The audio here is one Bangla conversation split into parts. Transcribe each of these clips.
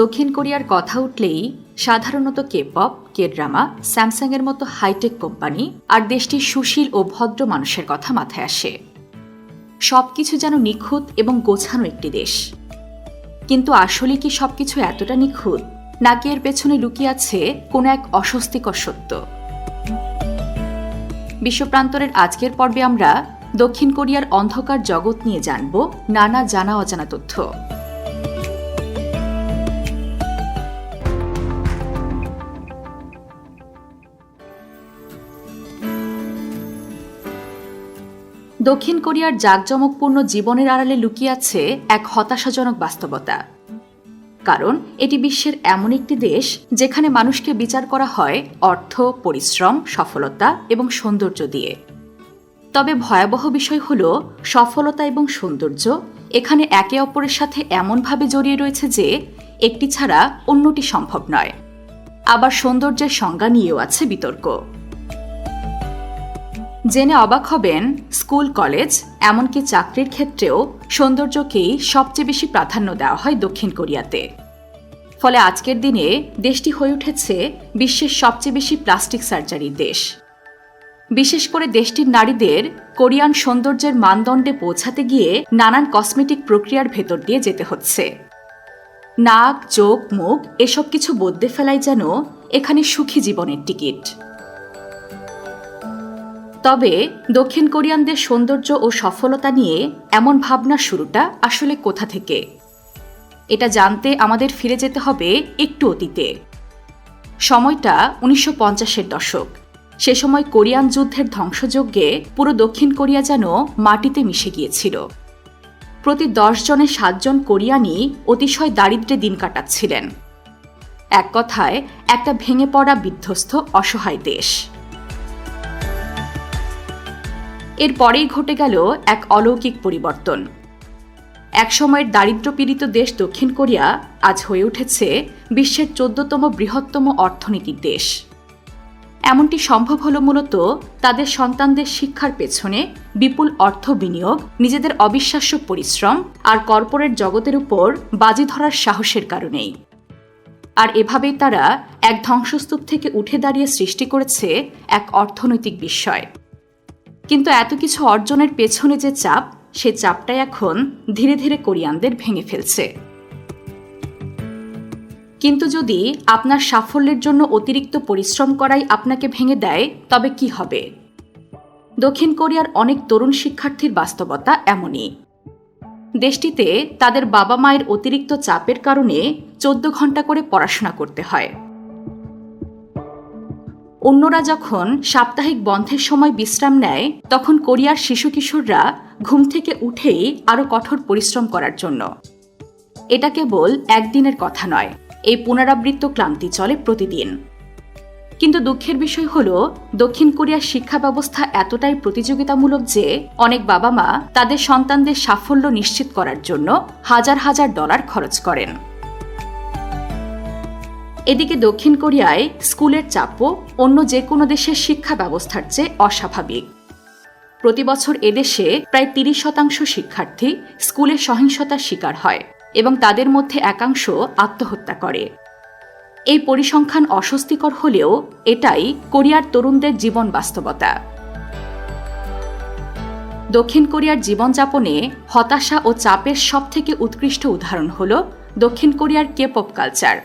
দক্ষিণ কোরিয়ার কথা উঠলেই সাধারণত কে পপ কে ড্রামা স্যামসাংয়ের মতো হাইটেক কোম্পানি আর দেশটির সুশীল ও ভদ্র মানুষের কথা মাথায় আসে। সবকিছু যেন নিখুঁত এবং গোছানো একটি দেশ। কিন্তু আসলে কি সবকিছু এতটা নিখুঁত? নাকি এর পেছনে লুকিয়ে আছে কোনো এক অস্বস্তিকর সত্য? বিশ্বপ্রান্তরের আজকের পর্বে আমরা দক্ষিণ কোরিয়ার অন্ধকার জগৎ নিয়ে জানব নানা জানা অজানা তথ্য। দক্ষিণ কোরিয়ার জাঁকজমকপূর্ণ জীবনের আড়ালে লুকিয়ে আছে এক হতাশাজনক বাস্তবতা। কারণ, এটি বিশ্বের এমন একটি দেশ যেখানে মানুষকে বিচার করা হয় অর্থ, পরিশ্রম, সফলতা এবং সৌন্দর্য দিয়ে। তবে ভয়াবহ বিষয় হল, সফলতা এবং সৌন্দর্য এখানে একে অপরের সাথে এমনভাবে জড়িয়ে রয়েছে যে, একটি ছাড়া অন্যটি সম্ভব নয়। আবার সৌন্দর্যের সংজ্ঞা নিয়েও আছে বিতর্ক। জেনে অবাক হবেন, স্কুল, কলেজ, এমনকি চাকরির ক্ষেত্রেও সৌন্দর্যকেই সবচেয়ে বেশি প্রাধান্য দেওয়া হয় দক্ষিণ কোরিয়াতে। ফলে আজকের দিনে দেশটি হয়ে উঠেছে বিশ্বের সবচেয়ে বেশি প্লাস্টিক সার্জারির দেশ। বিশেষ করে দেশটির নারীদের কোরিয়ান সৌন্দর্যের মানদণ্ডে পৌঁছাতে গিয়ে নানান কসমেটিক প্রক্রিয়ার ভেতর দিয়ে যেতে হচ্ছে। নাক, চোখ, মুখ, এসব কিছু বদলে ফেলাই যেন এখানে সুখী জীবনের টিকিট। তবে দক্ষিণ কোরিয়ানদের সৌন্দর্য ও সফলতা নিয়ে এমন ভাবনার শুরুটা আসলে কোথা থেকে? এটা জানতে আমাদের ফিরে যেতে হবে একটু অতীতে। সময়টা উনিশশো পঞ্চাশের দশক। সে সময় কোরিয়ান যুদ্ধের ধ্বংসযজ্ঞে পুরো দক্ষিণ কোরিয়া যেন মাটিতে মিশে গিয়েছিল। প্রতি দশ জনে সাতজন কোরিয়ানই অতিশয় দারিদ্রে দিন কাটাচ্ছিলেন। এক কথায়, একটা ভেঙে পড়া বিধ্বস্ত, অসহায় দেশ। এর পরেই ঘটে গেল এক অলৌকিক পরিবর্তন। একসময়ের দারিদ্র্যপীড়িত দেশ দক্ষিণ কোরিয়া আজ হয়ে উঠেছে বিশ্বের চোদ্দতম বৃহত্তম অর্থনীতির দেশ। এমনটি সম্ভব হল মূলত তাদের সন্তানদের শিক্ষার পেছনে বিপুল অর্থ বিনিয়োগ, নিজেদের অবিশ্বাস্য পরিশ্রম আর কর্পোরেট জগতের উপর বাজি ধরার সাহসের কারণেই। আর এভাবেই তারা এক ধ্বংসস্তূপ থেকে উঠে দাঁড়িয়ে সৃষ্টি করেছে এক অর্থনৈতিক বিস্ময়। কিন্তু এত কিছু অর্জনের পেছনে যে চাপ, সে চাপটাই এখন ধীরে ধীরে কোরিয়ানদের ভেঙে ফেলছে। কিন্তু যদি আপনার সাফল্যের জন্য অতিরিক্ত পরিশ্রম করাই আপনাকে ভেঙে দেয়, তবে কি হবে? দক্ষিণ কোরিয়ার অনেক তরুণ শিক্ষার্থীর বাস্তবতা এমনই। দেশটিতে তাদের বাবা মায়ের অতিরিক্ত চাপের কারণে চোদ্দ ঘণ্টা করে পড়াশোনা করতে হয়। অন্যরা যখন সাপ্তাহিক বন্ধের সময় বিশ্রাম নেয়, তখন কোরিয়ার শিশু কিশোররা ঘুম থেকে উঠেই আরও কঠোর পরিশ্রম করার জন্য। এটা কেবল একদিনের কথা নয়, এই পুনরাবৃত্ত ক্লান্তি চলে প্রতিদিন। কিন্তু দুঃখের বিষয় হল, দক্ষিণ কোরিয়ার শিক্ষা ব্যবস্থা এতটাই প্রতিযোগিতামূলক যে, অনেক বাবা মা তাদের সন্তানদের সাফল্য নিশ্চিত করার জন্য হাজার হাজার ডলার খরচ করেন। এদিকে দক্ষিণ কোরিয়ায় স্কুলের চাপও অন্য যে কোনো দেশের শিক্ষা ব্যবস্থার চেয়ে অস্বাভাবিক। প্রতি বছর এদেশে প্রায় তিরিশ শতাংশ শিক্ষার্থী স্কুলে সহিংসতার শিকার হয় এবং তাদের মধ্যে একাংশ আত্মহত্যা করে। এই পরিসংখ্যান অস্বস্তিকর হলেও এটাই কোরিয়ার তরুণদের জীবন বাস্তবতা। দক্ষিণ কোরিয়ার জীবনযাপনে হতাশা ও চাপের সবথেকে উৎকৃষ্ট উদাহরণ হল দক্ষিণ কোরিয়ার কেপপ কালচার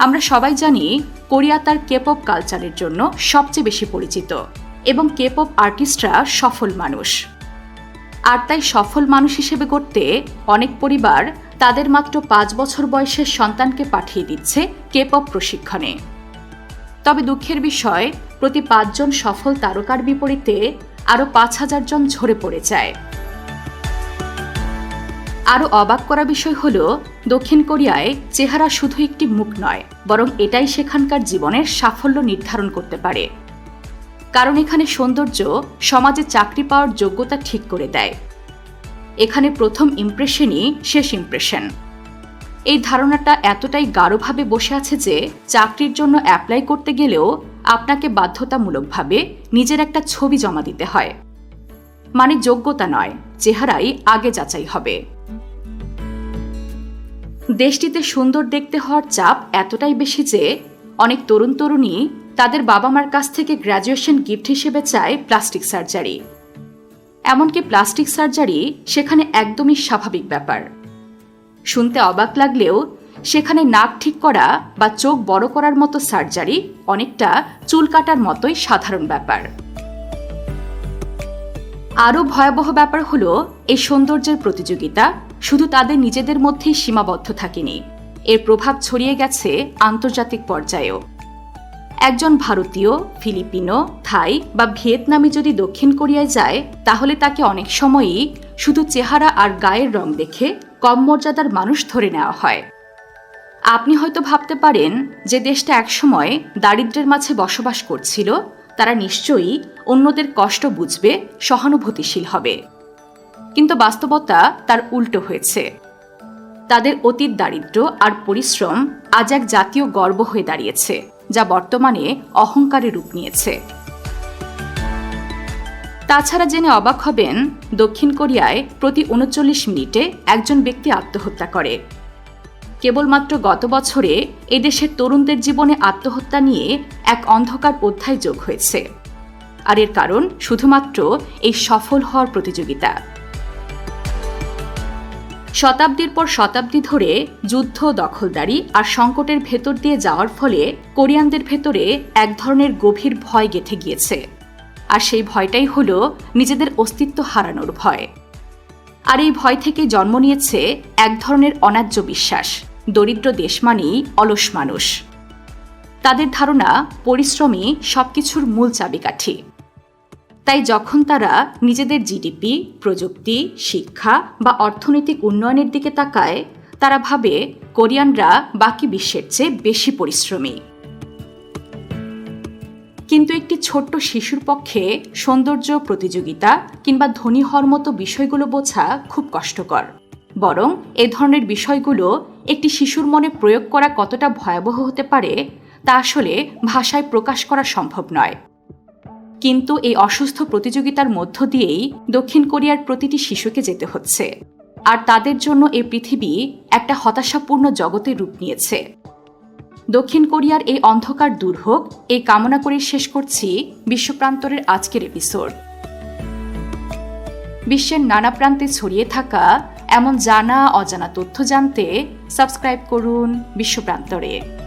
আমরা সবাই জানি কোরিয়া তার কেপপ কালচারের জন্য সবচেয়ে বেশি পরিচিত এবং কেপপ আর্টিস্টরা সফল মানুষ। আর তাই সফল মানুষ হিসেবে করতে অনেক পরিবার তাদের মাত্র পাঁচ বছর বয়সের সন্তানকে পাঠিয়ে দিচ্ছে কেপপ প্রশিক্ষণে। তবে দুঃখের বিষয়, প্রতি পাঁচজন সফল তারকার বিপরীতে আরও পাঁচ হাজার জন ঝরে পড়ে যায়। আরও অবাক করা বিষয় হল, দক্ষিণ কোরিয়ায় চেহারা শুধু একটি মুখ নয়, বরং এটাই সেখানকার জীবনের সাফল্য নির্ধারণ করতে পারে। কারণ এখানে সৌন্দর্য সমাজে চাকরি পাওয়ার যোগ্যতা ঠিক করে দেয়। এখানে প্রথম ইমপ্রেশনই শেষ ইমপ্রেশন এই ধারণাটা এতটাই গাঢ়ভাবে বসে আছে যে, চাকরির জন্য অ্যাপ্লাই করতে গেলেও আপনাকে বাধ্যতামূলকভাবে নিজের একটা ছবি জমা দিতে হয়। মানে যোগ্যতা নয়, চেহারাই আগে যাচাই হবে। দেশটিতে সুন্দর দেখতে হওয়ার চাপ এতটাই বেশি যে অনেক তরুণ তরুণী তাদের বাবা মার কাছ থেকে গ্র্যাজুয়েশন গিফট হিসেবে চায় প্লাস্টিক সার্জারি। এমনকি প্লাস্টিক সার্জারি সেখানে একদমই স্বাভাবিক ব্যাপার। শুনতে অবাক লাগলেও সেখানে নাক ঠিক করা বা চোখ বড় করার মতো সার্জারি অনেকটা চুল কাটার মতোই সাধারণ ব্যাপার। আরও ভয়াবহ ব্যাপার হলো এই সৌন্দর্যের প্রতিযোগিতা শুধু তাদের নিজেদের মধ্যেই সীমাবদ্ধ থাকেনি। এর প্রভাব ছড়িয়ে গেছে আন্তর্জাতিক পর্যায়েও। একজন ভারতীয়, ফিলিপিনো, থাই বা ভিয়েতনামি যদি দক্ষিণ কোরিয়ায় যায়, তাহলে তাকে অনেক সময়ই শুধু চেহারা আর গায়ের রং দেখে কম মর্যাদার মানুষ ধরে নেওয়া হয়। আপনি হয়তো ভাবতে পারেন যে দেশটা একসময় দারিদ্র্যের মাঝে বসবাস করছিল, তারা নিশ্চয়ই অন্যদের কষ্ট বুঝবে, সহানুভূতিশীল হবে। কিন্তু বাস্তবতা তার উল্টো হয়েছে। তাদের অতীত দারিদ্র্য আর পরিশ্রম আজ এক জাতীয় গর্ব হয়ে দাঁড়িয়েছে, যা বর্তমানে অহংকারে রূপ নিয়েছে। তাছাড়া জেনে অবাক হবেন, দক্ষিণ কোরিয়ায় প্রতি উনচল্লিশ মিনিটে একজন ব্যক্তি আত্মহত্যা করে। কেবলমাত্র গত বছরে এদেশের তরুণদের জীবনে আত্মহত্যা নিয়ে এক অন্ধকার অধ্যায় যোগ হয়েছে। আর এর কারণ শুধুমাত্র এই সফল হওয়ার প্রতিযোগিতা। শতাব্দীর পর শতাব্দী ধরে যুদ্ধ দখলদারি আর সংকটের ভেতর দিয়ে যাওয়ার ফলে কোরিয়ানদের ভেতরে এক ধরনের গভীর ভয় গেঁথে গিয়েছে। আর সেই ভয়টাই হল নিজেদের অস্তিত্ব হারানোর ভয়। আর এই ভয় থেকে জন্ম নিয়েছে এক ধরনের অন্যায্য বিশ্বাস, দরিদ্র দেশ মানেই অলস মানুষ। তাদের ধারণা, পরিশ্রমই সবকিছুর মূল চাবিকাঠি। তাই যখন তারা নিজেদের জিডিপি প্রযুক্তি, শিক্ষা বা অর্থনৈতিক উন্নয়নের দিকে তাকায়, তারা ভাবে কোরিয়ানরা বাকি বিশ্বের চেয়ে বেশি পরিশ্রমী। কিন্তু একটি ছোট্ট শিশুর পক্ষে সৌন্দর্য, প্রতিযোগিতা কিংবা ধনী হওয়ার মতো বিষয়গুলো বোঝা খুব কষ্টকর। বরং এ ধরনের বিষয়গুলো একটি শিশুর মনে প্রয়োগ করা কতটা ভয়াবহ হতে পারে, তা আসলে ভাষায় প্রকাশ করা সম্ভব নয়। কিন্তু এই অসুস্থ প্রতিযোগিতার মধ্য দিয়েই দক্ষিণ কোরিয়ার প্রতিটি শিশুকে যেতে হচ্ছে। আর তাদের জন্য এই পৃথিবী একটা হতাশাপূর্ণ জগতে রূপ নিয়েছে। দক্ষিণ কোরিয়ার এই অন্ধকার দূর হোক, এই কামনা করে শেষ করছি বিশ্বপ্রান্তরের আজকের এপিসোড। বিশ্বের নানা প্রান্তে ছড়িয়ে থাকা এমন জানা, অজানা তথ্য জানতে সাবস্ক্রাইব করুন বিশ্বপ্রান্তরে।